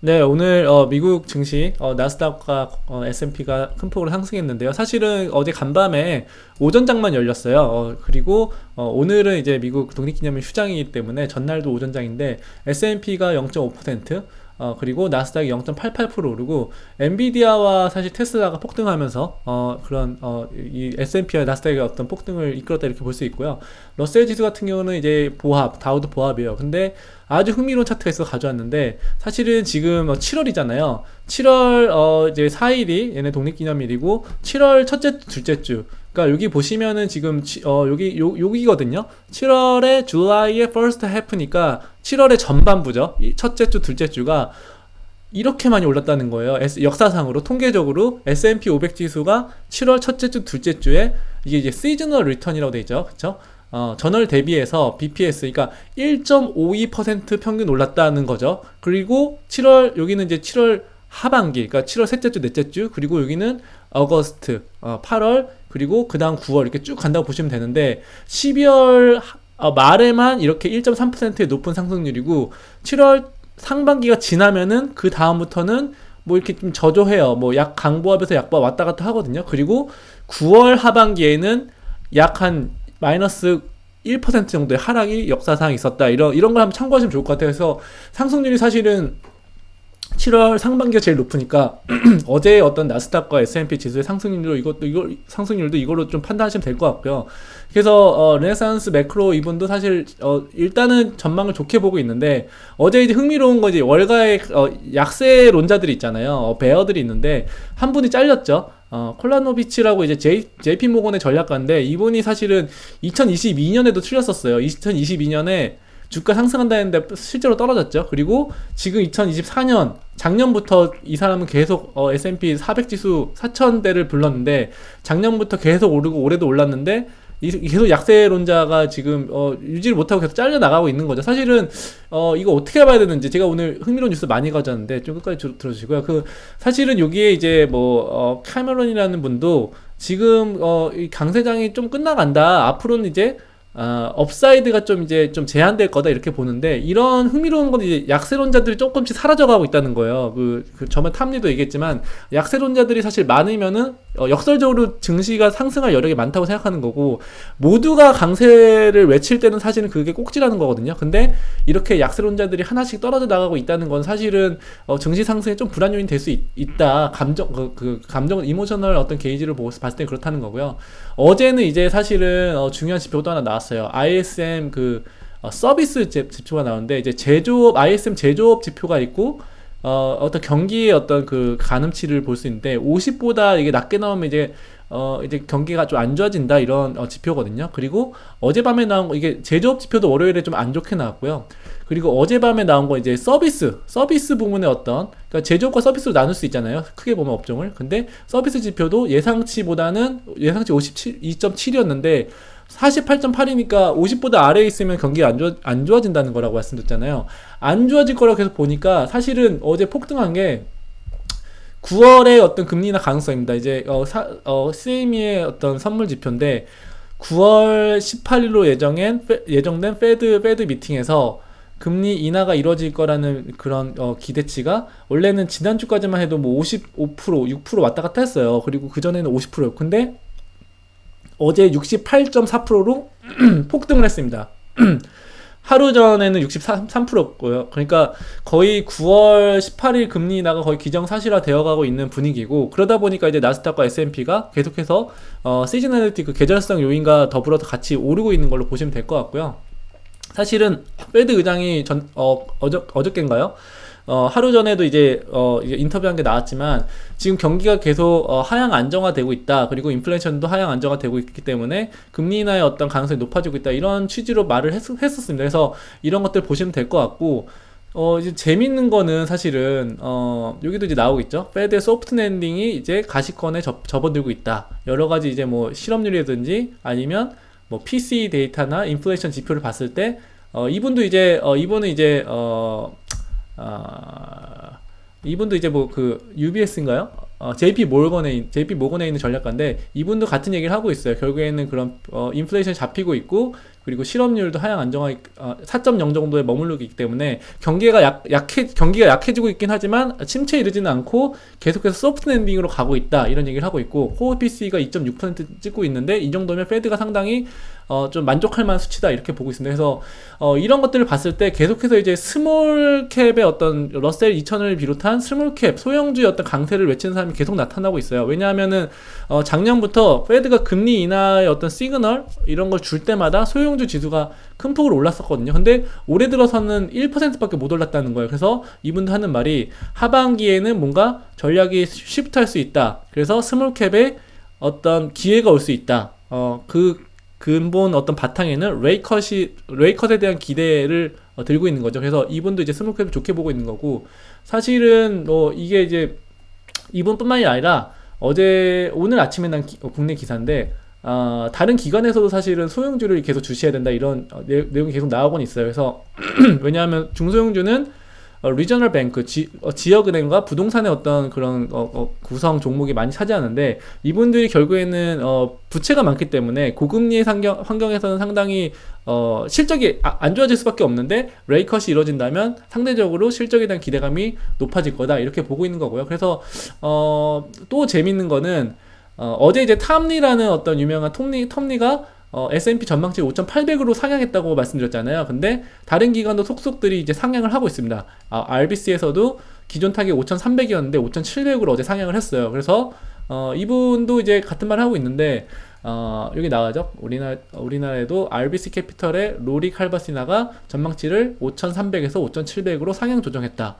네, 오늘 어, 미국 증시 어, 나스닥과 어, S&P가 큰 폭으로 상승했는데요. 사실은 어제 간밤에 오전장만 열렸어요. 어, 그리고 어, 오늘은 이제 미국 독립기념일 휴장이기 때문에 전날도 오전장인데 S&P가 0.5%, 어, 그리고 나스닥이 0.88% 오르고 엔비디아와 사실 테슬라가 폭등하면서 어, 그런 어, 이 S&P와 나스닥의 어떤 폭등을 이끌었다 이렇게 볼 수 있고요. 러셀 지수 같은 경우는 이제 보합, 다우도 보합이에요. 근데 아주 흥미로운 차트가 있어서 가져왔는데 사실은 지금 7월이잖아요. 7월 어 이제 4일이 얘네 독립기념일이고 7월 첫째 주, 둘째 주. 그러니까 여기 보시면은 지금 치- 어 여기 요 여기거든요. 7월에 줄라이의 first half니까 7월의 전반부죠. 이 첫째 주, 둘째 주가 이렇게 많이 올랐다는 거예요. 역사상으로 통계적으로 S&P 500 지수가 7월 첫째 주, 둘째 주에 이게 이제 시즈널 리턴이라고 돼 있죠. 그렇죠? 어, 전월 대비해서 BPS 그러니까 1.52% 평균 올랐다는 거죠. 그리고 7월 여기는 이제 7월 하반기 그러니까 7월 셋째 주, 넷째 주 그리고 여기는 어거스트, 어, 8월 그리고 그 다음 9월 이렇게 쭉 간다고 보시면 되는데 12월 하- 어, 말에만 이렇게 1.3%의 높은 상승률이고 7월 상반기가 지나면은 그 다음부터는 뭐 이렇게 좀 저조해요. 뭐 약 강보합에서 약보합 왔다 갔다 하거든요. 그리고 9월 하반기에는 약 한 마이너스 1% 정도의 하락이 역사상 있었다. 이런 이런 걸 한번 참고하시면 좋을 것 같아요. 그래서 상승률이 사실은 7월 상반기가 제일 높으니까 어제의 어떤 나스닥과 S&P 지수의 상승률도 이것도 이거 상승률도 이걸로 좀 판단하시면 될 것 같고요. 그래서 어, 르네상스 매크로 이분도 사실 어, 일단은 전망을 좋게 보고 있는데 어제 이제 흥미로운 거 이제 월가의 어, 약세론자들이 있잖아요. 어, 베어들이 있는데 한 분이 잘렸죠. 어, 콜라노비치라고 이제 J, JP 모건의 전략가인데 이분이 사실은 2022년에도 틀렸었어요. 2022년에 주가 상승한다 했는데 실제로 떨어졌죠. 그리고 지금 2024년 작년부터 이 사람은 계속 어, S&P 400 지수 4,000대를 불렀는데 작년부터 계속 오르고 올해도 올랐는데 이- 계속 약세론자가 지금 어, 유지를 못하고 계속 잘려 나가고 있는 거죠. 사실은 어, 이거 어떻게 봐야 되는지 제가 오늘 흥미로운 뉴스 많이 가져왔는데 좀 끝까지 들- 들어주시고요. 그 사실은 여기에 이제 뭐 어, 카메론이라는 분도 지금 어, 이 강세장이 좀 끝나간다. 앞으로는 이제 어, 업사이드가 좀 이제 좀 제한될 거다 이렇게 보는데 이런 흥미로운 건 이제 약세론자들이 조금씩 사라져가고 있다는 거예요. 그, 그 저번 탐리도 얘기했지만 약세론자들이 사실 많으면은 어, 역설적으로 증시가 상승할 여력이 많다고 생각하는 거고 모두가 강세를 외칠 때는 사실은 그게 꼭지라는 거거든요. 근데 이렇게 약세론자들이 하나씩 떨어져 나가고 있다는 건 사실은 어, 증시 상승에 좀 불안 요인이 될수 있다. 감정 그, 그 감정 이모셔널 어떤 게이지를 보고 봤을 때 그렇다는 거고요. 어제는 이제 사실은 어, 중요한 지표도 하나 나왔어요. ISM 그 어, 서비스 지- 지표가 나오는데 이제 제조업 ISM 제조업 지표가 있고 어, 어떤 경기의 어떤 그 가늠치를 볼 수 있는데 50보다 이게 낮게 나오면 이제 어 이제 경기가 좀 안 좋아진다 이런 어, 지표거든요. 그리고 어젯밤에 나온 거 이게 제조업 지표도 월요일에 좀 안 좋게 나왔고요. 그리고 어젯밤에 나온 거 이제 서비스 서비스 부문의 어떤 그러니까 제조업과 서비스로 나눌 수 있잖아요. 크게 보면 업종을. 근데 서비스 지표도 예상치보다는 예상치 57 2.7이었는데 48.8이니까 50보다 아래에 있으면 경기가 안, 좋아, 안 좋아진다는 거라고 말씀드렸잖아요. 안 좋아질 거라고 계속 보니까 사실은 어제 폭등한 게 9월의 어떤 금리 인하 가능성입니다. 이제 어, 사, 어, CME의 어떤 선물 지표인데 9월 18일로 예정엔 페- 예정된 페드 페드 미팅에서 금리 인하가 이루어질 거라는 그런 어, 기대치가 원래는 지난주까지만 해도 뭐 55%, 6% 왔다 갔다 했어요. 그리고 그 전에는 50%였고 근데 어제 68.4%로 폭등을 했습니다. 하루 전에는 63%였고요. 그러니까 거의 9월 18일 금리 인하가 거의 기정사실화 되어가고 있는 분위기고 그러다 보니까 이제 나스닥과 S&P가 계속해서 어, 시즈널리티 그 계절성 요인과 더불어서 같이 오르고 있는 걸로 보시면 될 것 같고요. 사실은 페드 의장이 전 어, 어저 어저께인가요? 어, 하루 전에도 이제 어, 이제 인터뷰한 게 나왔지만 지금 경기가 계속 어, 하향 안정화되고 있다. 그리고 인플레이션도 하향 안정화되고 있기 때문에 금리 인하의 어떤 가능성이 높아지고 있다. 이런 취지로 말을 했, 했었습니다. 그래서 이런 것들 보시면 될 것 같고 어, 이제 재밌는 거는 사실은 어, 여기도 이제 나오고 있죠. 페드의 소프트 랜딩이 이제 가시권에 접, 접어들고 있다. 여러 가지 이제 뭐 실업률이라든지 아니면 뭐 PC 데이터나 인플레이션 지표를 봤을 때 어, 이분도 이제 어, 이분은 이제 어, 아, 이분도 이제 뭐 그 UBS인가요? 어, JP 모건에 있- JP 모건에 있는 전략가인데 이분도 같은 얘기를 하고 있어요. 결국에는 그런 어, 인플레이션이 잡히고 있고 그리고 실업률도 하향 안정화 어, 4.0 정도에 머무르고 있기 때문에 경기가 약, 약해 경기가 약해지고 있긴 하지만 침체에 이르지는 않고 계속해서 소프트 랜딩으로 가고 있다 이런 얘기를 하고 있고 코어 PC가 2.6% 찍고 있는데 이 정도면 페드가 상당히 어, 좀 만족할 만한 수치다 이렇게 보고 있습니다. 그래서 어, 이런 것들을 봤을 때 계속해서 이제 스몰 캡의 어떤 러셀 2000을 비롯한 스몰 캡 소형주의 어떤 강세를 외치는 사람이 계속 나타나고 있어요. 왜냐하면은 어, 작년부터 페드가 금리 인하의 어떤 시그널 이런 걸 줄 때마다 소형주 지수가 큰 폭으로 올랐었거든요. 근데 올해 들어서는 1%밖에 못 올랐다는 거예요. 그래서 이분도 하는 말이 하반기에는 뭔가 전략이 쉬프트 할 수 있다. 그래서 스몰 캡에 어떤 기회가 올 수 있다. 어, 그 근본 어떤 바탕에는 레이컷이 레이컷에 대한 기대를 어, 들고 있는 거죠. 그래서 이분도 이제 스몰 캡을 좋게 보고 있는 거고 사실은 뭐 이게 이제 이분뿐만이 아니라 어제 오늘 아침에 난 기- 어, 국내 기사인데 어, 다른 기관에서도 사실은 소형주를 계속 주시해야 된다 이런 어, 내, 내용이 계속 나오곤 있어요. 그래서 왜냐하면 중소형주는 어, 리저널 뱅크 지, 어, 지역은행과 부동산의 어떤 그런 어, 어, 구성 종목이 많이 차지하는데 이분들이 결국에는 어, 부채가 많기 때문에 고금리의 상경, 환경에서는 상당히 어, 실적이 아- 안 좋아질 수밖에 없는데 레이컷이 이루어진다면 상대적으로 실적에 대한 기대감이 높아질 거다 이렇게 보고 있는 거고요. 그래서 어, 또 재밌는 거는 어, 어제 이제 탐리라는 어떤 유명한 톱니 텀리가 어, S&P 전망치 5,800으로 상향했다고 말씀드렸잖아요. 근데 다른 기관도 속속들이 이제 상향을 하고 있습니다. 아, RBC에서도 기존 타겟 5,300이었는데 5,700으로 어제 상향을 했어요. 그래서 어, 이분도 이제 같은 말 하고 있는데 어, 여기 나와죠. 우리나라 우리나라에도 RBC 캐피털의 로리 칼바시나가 전망치를 5,300에서 5,700으로 상향 조정했다.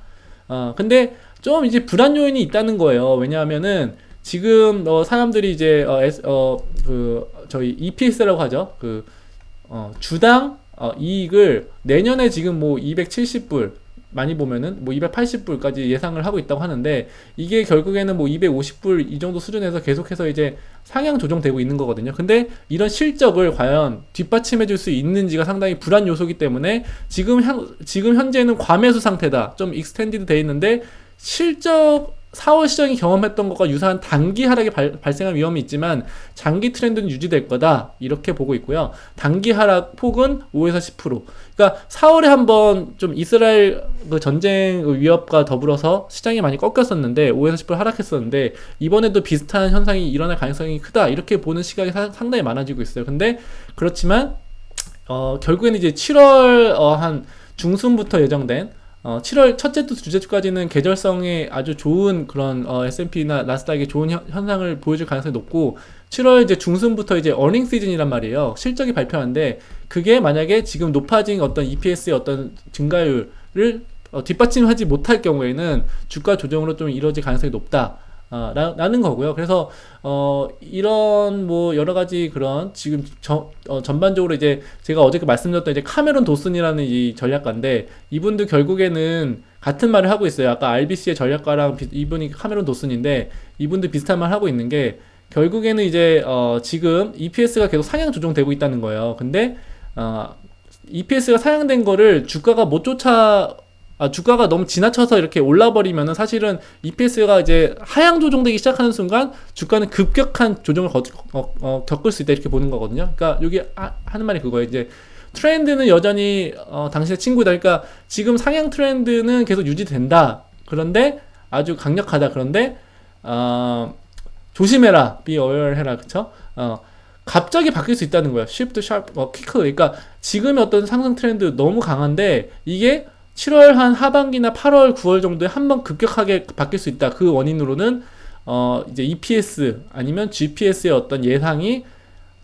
어, 근데 좀 이제 불안 요인이 있다는 거예요. 왜냐하면은 지금 어, 사람들이 이제 어, S, 어, 그 저희 EPS라고 하죠. 그 어, 주당 어, 이익을 내년에 지금 뭐 270불 많이 보면은 뭐 280불까지 예상을 하고 있다고 하는데 이게 결국에는 뭐 250불 이 정도 수준에서 계속해서 이제 상향 조정되고 있는 거거든요. 근데 이런 실적을 과연 뒷받침해 줄 수 있는지가 상당히 불안 요소기 때문에 지금 현, 지금 현재는 과매수 상태다. 좀 익스텐디드 돼 있는데 실적 4월 시장이 경험했던 것과 유사한 단기 하락이 발, 발생할 위험이 있지만 장기 트렌드는 유지될 거다 이렇게 보고 있고요. 단기 하락 폭은 5에서 10%. 그러니까 4월에 한번 좀 이스라엘 그 전쟁 위협과 더불어서 시장이 많이 꺾였었는데 5에서 10% 하락했었는데 이번에도 비슷한 현상이 일어날 가능성이 크다 이렇게 보는 시각이 사- 상당히 많아지고 있어요. 근데 그렇지만 어, 결국에는 이제 7월 어, 한 중순부터 예정된 어, 7월 첫째 주, 둘째 주까지는 계절성에 아주 좋은 그런 어, S&P나 나스닥의 좋은 현, 현상을 보여줄 가능성이 높고 7월 이제 중순부터 이제 어닝 시즌이란 말이에요. 실적이 발표하는데 그게 만약에 지금 높아진 어떤 EPS의 어떤 증가율을 어, 뒷받침하지 못할 경우에는 주가 조정으로 좀 이루어질 가능성이 높다. 아, 라, 라는 거고요. 그래서 어 이런 뭐 여러 가지 그런 지금 저, 어, 전반적으로 이제 제가 어저께 말씀드렸던 이제 카메론 도슨이라는 이 전략가인데 이분도 결국에는 같은 말을 하고 있어요. 아까 RBC의 전략가랑 비- 이분이 카메론 도슨인데 이분도 비슷한 말 하고 있는 게 결국에는 이제 어 지금 EPS가 계속 상향 조정되고 있다는 거예요. 근데 어 EPS가 상향된 거를 주가가 못 쫓아 아, 주가가 너무 지나쳐서 이렇게 올라버리면은 사실은 EPS가 이제 하향 조정되기 시작하는 순간 주가는 급격한 조정을 거, 어, 어, 겪을 수 있다 이렇게 보는 거거든요. 그러니까 여기 하, 하는 말이 그거예요. 이제 트렌드는 여전히 어, 당신의 친구다. 그러니까 지금 상향 트렌드는 계속 유지된다. 그런데 아주 강력하다. 그런데 어, 조심해라. be aware 해라. 그쵸? 어, 갑자기 바뀔 수 있다는 거예요. shift, sharp, 어, quick. 그러니까 지금의 어떤 상승 트렌드 너무 강한데 이게 7월 한 하반기나 8월, 9월 정도에 한 번 급격하게 바뀔 수 있다. 그 원인으로는 어 이제 EPS 아니면 GPS의 어떤 예상이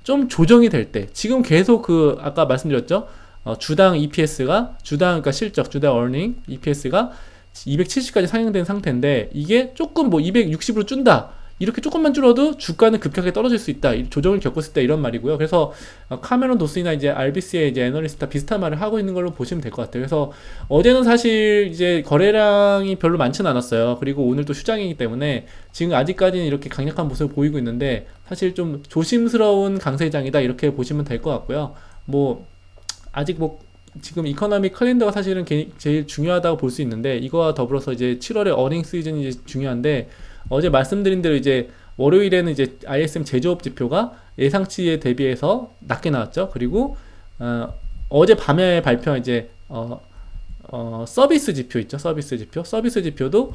좀 조정이 될 때 지금 계속 그 아까 말씀드렸죠. 어, 주당 EPS가 주당 그러니까 실적 주당 earning EPS가 270까지 상향된 상태인데 이게 조금 뭐 260으로 준다. 이렇게 조금만 줄어도 주가는 급격하게 떨어질 수 있다. 이 조정을 겪었을 때 이런 말이고요. 그래서 어, 카메론 도스나 이제 RBC의 이제 애널리스트가 비슷한 말을 하고 있는 걸로 보시면 될 것 같아요. 그래서 어제는 사실 이제 거래량이 별로 많지는 않았어요. 그리고 오늘 또 휴장이기 때문에 지금 아직까지는 이렇게 강력한 모습을 보이고 있는데 사실 좀 조심스러운 강세장이다 이렇게 보시면 될 것 같고요. 뭐 아직 뭐 지금 이코노미 캘린더가 사실은 게- 제일 중요하다고 볼 수 있는데 이거와 더불어서 이제 7월에 어닝 시즌이 중요한데 어제 말씀드린 대로 이제 월요일에는 이제 ISM 제조업 지표가 예상치에 대비해서 낮게 나왔죠. 그리고 어, 어제 밤에 발표한 이제 어, 어, 서비스 지표 있죠. 서비스 지표. 서비스 지표도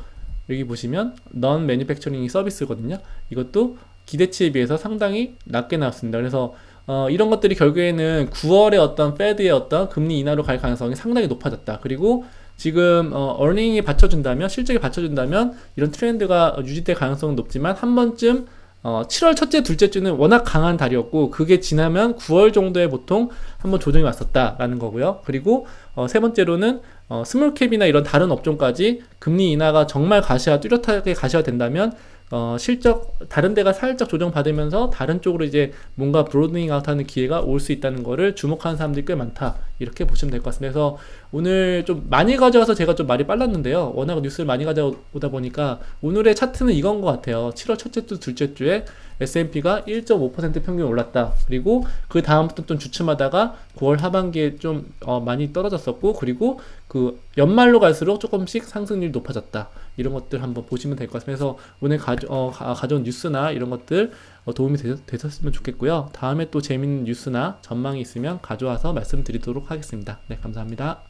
여기 보시면 넌 매니팩처링이 서비스거든요. 이것도 기대치에 비해서 상당히 낮게 나왔습니다. 그래서 어, 이런 것들이 결국에는 9월에 어떤 페드의 어떤 금리 인하로 갈 가능성이 상당히 높아졌다. 그리고 지금 어, 어닝이 받쳐준다면 실적이 받쳐준다면 이런 트렌드가 유지될 가능성은 높지만 한 번쯤 어, 7월 첫째, 둘째 주는 워낙 강한 달이었고 그게 지나면 9월 정도에 보통 한번 조정이 왔었다라는 거고요. 그리고 어, 세 번째로는 어, 스몰캡이나 이런 다른 업종까지 금리 인하가 정말 가시화 뚜렷하게 가시화 된다면 어, 실적 다른 데가 살짝 조정 받으면서 다른 쪽으로 이제 뭔가 브로드닝 아웃하는 기회가 올 수 있다는 거를 주목하는 사람들이 꽤 많다 이렇게 보시면 될 것 같습니다. 그래서 오늘 좀 많이 가져와서 제가 좀 말이 빨랐는데요. 워낙 뉴스를 많이 가져오다 보니까 오늘의 차트는 이건 것 같아요. 7월 첫째 주, 둘째 주에 S&P가 1.5% 평균 올랐다. 그리고 그 다음부터 좀 주춤하다가 9월 하반기에 좀 어, 많이 떨어졌었고 그리고 그 연말로 갈수록 조금씩 상승률이 높아졌다. 이런 것들 한번 보시면 될 것 같습니다. 그래서 오늘 가져, 어, 가, 가져온 뉴스나 이런 것들 어, 도움이 되셨, 되셨으면 좋겠고요. 다음에 또 재밌는 뉴스나 전망이 있으면 가져와서 말씀드리도록 하겠습니다. 네, 감사합니다.